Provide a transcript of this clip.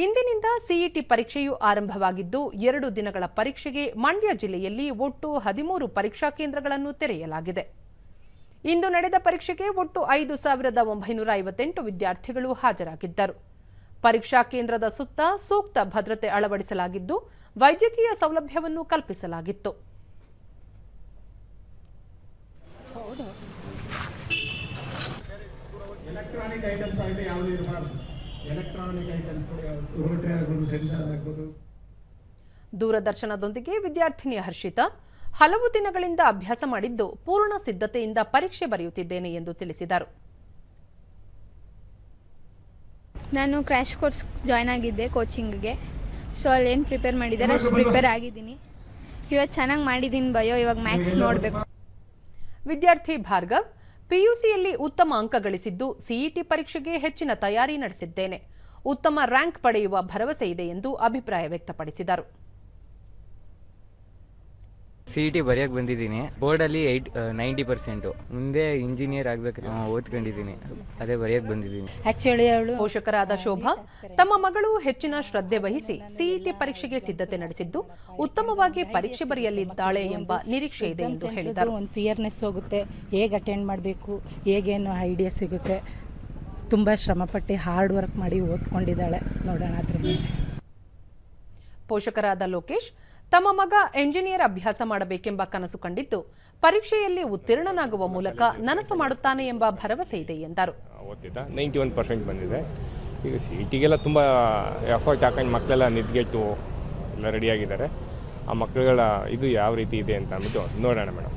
ಇಂದಿನಿಂದ ಸಿಇಟಿ ಪರೀಕ್ಷೆಯು ಆರಂಭವಾಗಿದ್ದು ಎರಡು ದಿನಗಳ ಪರೀಕ್ಷೆಗೆ ಮಂಡ್ಯ ಜಿಲ್ಲೆಯಲ್ಲಿ ಒಟ್ಟು ಹದಿಮೂರು ಪರೀಕ್ಷಾ ಕೇಂದ್ರಗಳನ್ನು ತೆರೆಯಲಾಗಿದೆ. ಇಂದು ನಡೆದ ಪರೀಕ್ಷೆಗೆ ಒಟ್ಟು ಐದು ಸಾವಿರದ ಒಂಬೈನೂರ ಐವತ್ತೆಂಟು ವಿದ್ಯಾರ್ಥಿಗಳು ಹಾಜರಾಗಿದ್ದರು. ಪರೀಕ್ಷಾ ಕೇಂದ್ರದ ಸುತ್ತ ಸೂಕ್ತ ಭದ್ರತೆ ಅಳವಡಿಸಲಾಗಿದ್ದು ವೈದ್ಯಕೀಯ ಸೌಲಭ್ಯವನ್ನು ಕಲ್ಪಿಸಲಾಗಿತ್ತು. ಎಲೆಕ್ಟ್ರಾನಿಕ್ ಐಟಮ್ಸ್ ಯಾವುದು ಇರಬಾರ್ದು? ಎಲೆಕ್ಟ್ರಾನಿಕ್ ಐಟಮ್ಸ್ಗಳು ರೋಟರಿ ಆಗ್ಬೋದು ಸೆನ್ಸಾರ್ ಆಗ್ಬೋದು. ದೂರದರ್ಶನದೊಂದಿಗೆ ವಿದ್ಯಾರ್ಥಿನಿ ಹರ್ಷಿತಾ. ಹಲವು ದಿನಗಳಿಂದ ಅಭ್ಯಾಸ ಮಾಡಿದ್ದು ಪೂರ್ಣ ಸಿದ್ಧತೆಯಿಂದ ಪರೀಕ್ಷೆ ಬರೆಯುತ್ತಿದ್ದೇನೆ ಎಂದು ತಿಳಿಸಿದರು. ನಾನು ಕ್ರ್ಯಾಶ್ ಕೋರ್ಸ್ ಜಾಯ್ನ್ ಆಗಿದ್ದೆ ಕೋಚಿಂಗ್ಗೆ ಸೊ ಏನು ಪ್ರಿಪೇರ್ ಮಾಡಿದ್ದಾರೆ? ಅಷ್ಟು ಪ್ರಿಪೇರ್ ಆಗಿದ್ದೀನಿ. ಇವತ್ತು ಚೆನ್ನಾಗಿ ಮಾಡಿದ್ದೀನಿ ಬಯೋ ಇವಾಗ ಮ್ಯಾಥ್ಸ್ ನೋಡಬೇಕು. ವಿದ್ಯಾರ್ಥಿ ಭಾರ್ಗವ್ ಪಿಯುಸಿಯಲ್ಲಿ ಉತ್ತಮ ಅಂಕ ಗಳಿಸಿದ್ದು ಸಿಇಟಿ ಪರೀಕ್ಷೆಗೆ ಹೆಚ್ಚಿನ ತಯಾರಿ ನಡೆಸಿದ್ದೇನೆ. ಉತ್ತಮ ರ್ಯಾಂಕ್ ಪಡೆಯುವ ಭರವಸೆ ಇದೆ ಎಂದು ಅಭಿಪ್ರಾಯ ವ್ಯಕ್ತಪಡಿಸಿದರು. ಸಿ ಇ ಟಿ ಬರೆಯೋಕೆ ಬಂದಿದ್ದೀನಿ. ಬೋರ್ಡಲ್ಲಿ ಏಯ್ಟ್ ನೈಂಟಿ ಪರ್ಸೆಂಟು ಮುಂದೆ ಇಂಜಿನಿಯರ್ ಆಗಬೇಕು ಓದ್ಕೊಂಡಿದ್ದೀನಿ. ಅದೇ ಬರೆಯೋಕೆ ಬಂದಿದ್ದೀನಿ. ಆ್ಯಕ್ಚುಲಿ ಅವಳು ಪೋಷಕರಾದ ಶೋಭಾ ತಮ್ಮ ಮಗಳು ಹೆಚ್ಚಿನ ಶ್ರದ್ಧೆ ವಹಿಸಿ ಸಿಇಟಿ ಪರೀಕ್ಷೆಗೆ ಸಿದ್ಧತೆ ನಡೆಸಿದ್ದು ಉತ್ತಮವಾಗಿ ಪರೀಕ್ಷೆ ಬರೆಯಲಿದ್ದಾಳೆ ಎಂಬ ನಿರೀಕ್ಷೆ ಇದೆ ಎಂದು ಹೇಳಿದರು. ಒಂದು ಫಿಯರ್ನೆಸ್ ಹೋಗುತ್ತೆ. ಹೇಗೆ ಅಟೆಂಡ್ ಮಾಡಬೇಕು? ಹೇಗೇನು ಐಡಿಯಾ ಸಿಗುತ್ತೆ? ತುಂಬ ಶ್ರಮಪಟ್ಟು ಹಾರ್ಡ್ ವರ್ಕ್ ಮಾಡಿ ಓದ್ಕೊಂಡಿದ್ದಾಳೆ. ನೋಡೋಣ ಅದ್ರ ಪೋಷಕರಾದ ಲೋಕೇಶ್ ತಮ್ಮ ಮಗ ಎಂಜಿನಿಯರ್ ಅಭ್ಯಾಸ ಮಾಡಬೇಕೆಂಬ ಕನಸು ಕಂಡಿದ್ದು, ಪರೀಕ್ಷೆಯಲ್ಲಿ ಉತ್ತೀರ್ಣನಾಗುವ ಮೂಲಕ ನನಸು ಮಾಡುತ್ತಾನೆ ಎಂಬ ಭರವಸೆ ಇದೆ ಎಂದರು. ನೈಂಟಿ ಒನ್ ಪರ್ಸೆಂಟ್ ಬಂದಿದೆ. ಈಗ ಸಿಟಿಗೆಲ್ಲ ತುಂಬ ಎಫರ್ಟ್ ಹಾಕೊಂಡು ಮಕ್ಕಳೆಲ್ಲ ನಿದ್ಗೆಟ್ಟು ಎಲ್ಲ ರೆಡಿಯಾಗಿದ್ದಾರೆ ಆ ಮಕ್ಕಳುಗಳ ಇದು ಯಾವ ರೀತಿ ಇದೆ ಅಂತ ಅಂದ್ಬಿಟ್ಟು ನೋಡೋಣ ಮೇಡಮ್.